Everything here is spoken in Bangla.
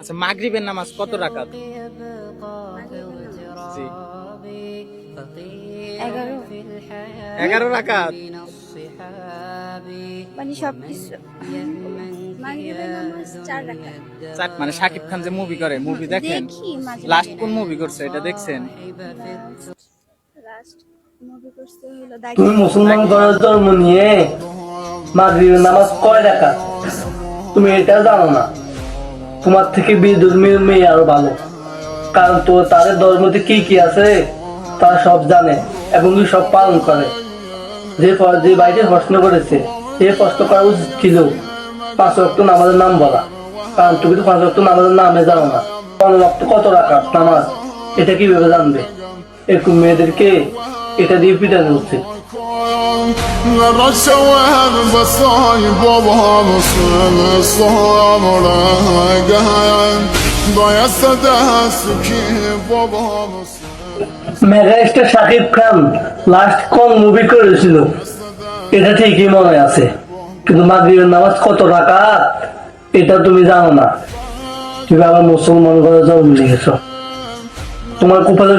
আচ্ছা মাগরিবের নামাজ কত রাকাত? জি। এগারো। রাকাত? মানে রাকাত। চার মানে শাকিব খান যে মুভি করে মুভি দেখেন? লাস্ট কোন মুভি করছে এটা দেখছেন? লাস্ট মুভি করতে হলো তুমি মুসলমান ঘরের জন্ম নিয়ে মাগরিবের নামাজ কয় টাকা তুমি এটা জানো না। তোমার থেকে বিধর্মী মেয়ে আরও ভালো। কারণ তো তাদের ধর্মতে কি কি আছে, তারা সব জানে এবং সব পালন করে। যে যে বাইরে প্রশ্ন করেছে, সে প্রশ্ন করা উচিত ছিল, পাঁচ রক্ত নামাজের নাম বলা। কারণ তুমি তো পাঁচ রক্ত নামাজের নামে জানো না। পনেরো রক্ত কত রাখা নামাজ? এটা কীভাবে জানবে? এরকম মেয়েদেরকে এটা দিয়ে পিটানো হচ্ছে। الرشوان بصايب وابها مصر الصهام راقان ضايع سدها سكيب وابها مصر মেগাস্টার শাকিব খান লাস্ট কোন মুভি করেছিল এটা ঠিকই মনে আছে কিন্তু মাগরিবের নামাজ কত টাকা এটা তুমি জানো না তুমি আবার মুসলমান ঘরে জন্ম নিয়েছ তোমার কপালে